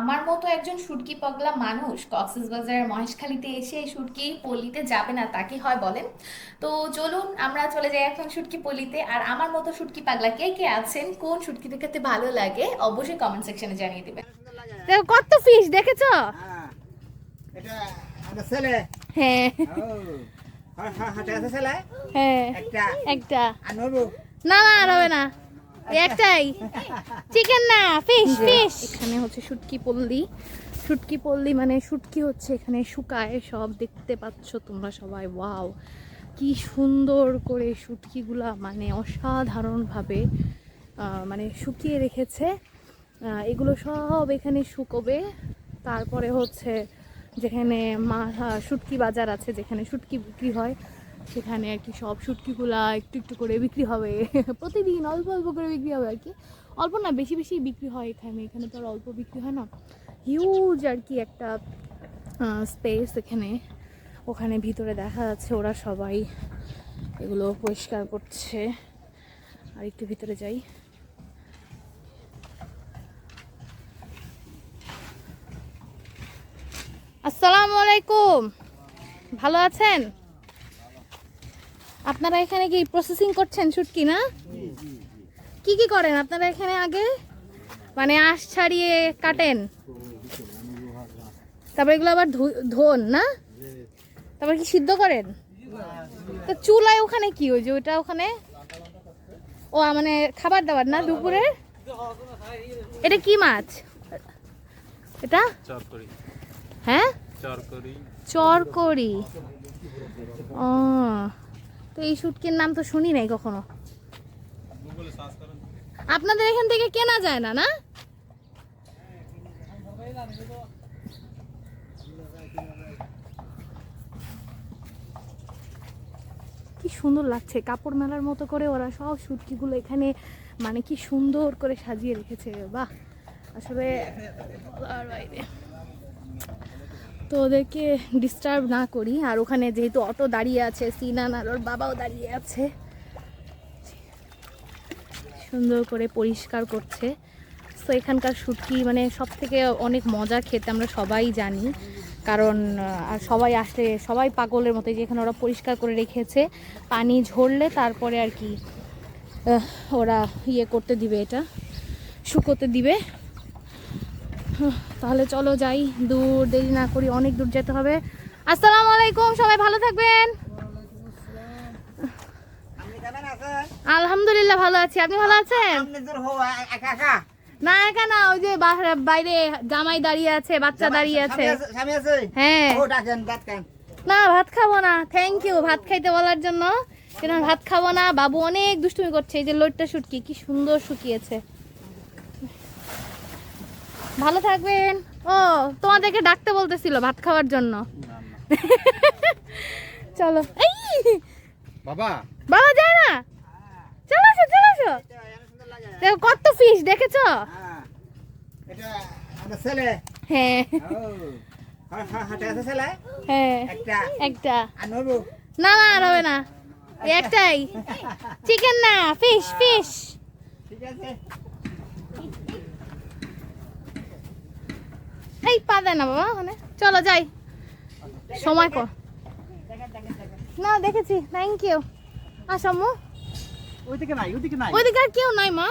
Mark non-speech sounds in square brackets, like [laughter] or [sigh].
আমার মতো একজন শুটকি পগলা মানুষ কক্সবাজারের মহেশখালীতে এসে এই শুটকি পল্লীতে যাবে না তা কি হয় বলেন? তো চলুন আমরা চলে যাই এখন শুটকি পল্লীতে। আর আমার মতো শুটকি পাগলা কে কে আছেন? কোন শুটকি দেখাতে ভালো লাগে? অবশ্যই কমেন্ট সেকশনে জানিয়ে দিবেন। দেখো কত ফিশ দেখেছ? হ্যাঁ, এটা আমার ছেলে। হ্যাঁ। হ্যাঁ। একটা। একটা। আর নবু না না আর হবে না। একটাই। চিকেন না ফিশ ফিশ এখানে হচ্ছে শুটকি পল্লি। শুটকি পল্লি মানে শুটকি হচ্ছে এখানে শুকায় সব দেখতে পাচ্ছ তোমরা সবাই। ওয়াও কি সুন্দর করে শুটকিগুলা মানে অসাধারণভাবে মানে শুকিয়ে রেখেছে। এগুলো সব এখানে শুকোবে। তারপরে হচ্ছে যেখানে মা শুটকি বাজার আছে যেখানে শুটকি বিক্রি হয় সেখানে আর কি সব শুটকিগুলা একটু একটু করে বিক্রি হবে। [laughs] প্রতিদিন অল্প অল্প করে বিক্রি হবে আর কি। অল্প না, বেশি বেশি বিক্রি হয় এখানে। এখানে তো আর অল্প বিক্রি হয় না। হিউজ আর কি একটা স্পেস এখানে। ওখানে ভিতরে দেখা যাচ্ছে ওরা সবাই। এগুলো পরিষ্কার করছে। আর একটু ভিতরে যাই। আসসালামু আলাইকুম। ভালো আছেন? আপনারা এখানে কি প্রসেসিং করছেন শুটকি না? কি কি করেন আপনারা এখানে আগে? মানে আঁশ ছাড়িয়ে কাটেন। তারপর এগুলো আবার ধোন না? তারপর কি সিদ্ধ করেন? তো চুলায় ওখানে কি ওই যে ওটা ওখানে? ও মানে খাবার দাবার না দুপুরে? এটা কি মাছ? এটা? হ্যাঁ? চরকরি চরকরি ও তো এই শুটকির নাম তো শুনি নাই কখনো। আপনাদের এখান থেকে কেনা যায় না না? কি সুন্দর লাগছে, কাপড় মেলার মতো করে ওরা সব শুটকিগুলো এখানে মানে কি সুন্দর করে সাজিয়ে রেখেছে, বাহ। আসলে তো ওদেরকে ডিস্টার্ব না করি। আর ওখানে যেহেতু অটো দাঁড়িয়ে আছে, সিনান আর ওর বাবাও দাঁড়িয়ে আছে। সুন্দর করে পরিষ্কার করছে। তো এখানকার শুটকি মানে সব থেকে অনেক মজা খেতে আমরা সবাই জানি। কারণ আর সবাই আসলে, সবাই পাগলের মতো এই যে এখানে ওরা পরিষ্কার করে রেখেছে। পানি ঝরলে তারপরে আর কি ওরা ইয়ে করতে দিবে এটা, শুকোতে দিবে। তাহলে চলো যাই দূর দেরি না করি অনেক দূর যেতে হবে। আসসালামু আলাইকুম সবাই ভালো থাকবেন? আলহামদুলিল্লাহ ভালো আছি। আপনি ভালো আছেন? না একা না ওই যে বাইরে জামাই দাঁড়িয়ে আছে বাচ্চা দাঁড়িয়ে আছে হ্যাঁ। না ভাত খাব না থ্যাংক ইউ ভাত খাইতে বলার জন্য। কেন ভাত খাব না বাবু অনেক দুষ্টুমি করছে এই যে লোটটা শুটকি কি সুন্দর শুকিয়েছে। ভালো থাকবেন। ও তোমাদেরকে ডাকতে বলতেছিল ভাত খাওয়ার জন্য। চলো। এই! বাবা। বাবা যায় না। চলো আসো চলো আসো দেখো কত ফিশ দেখেছ? হ্যাঁ, হ্যাঁ। ও, হা- হা- হাতে আছে ছেলে? হ্যাঁ। একটা। না না আর হবে না। একটাই। [laughs] চিকেন না ফিশ ফিশ ঠিক আছে। এই পা দেয় না বাবা ওখানে। চলো যাই। সময় কর। না দেখেছি। থ্যাংক ইউ আসো আম্মু। ওইদিকে নাই ওইদিকে নাই। ওইদিকে আর কেউ নাই মা।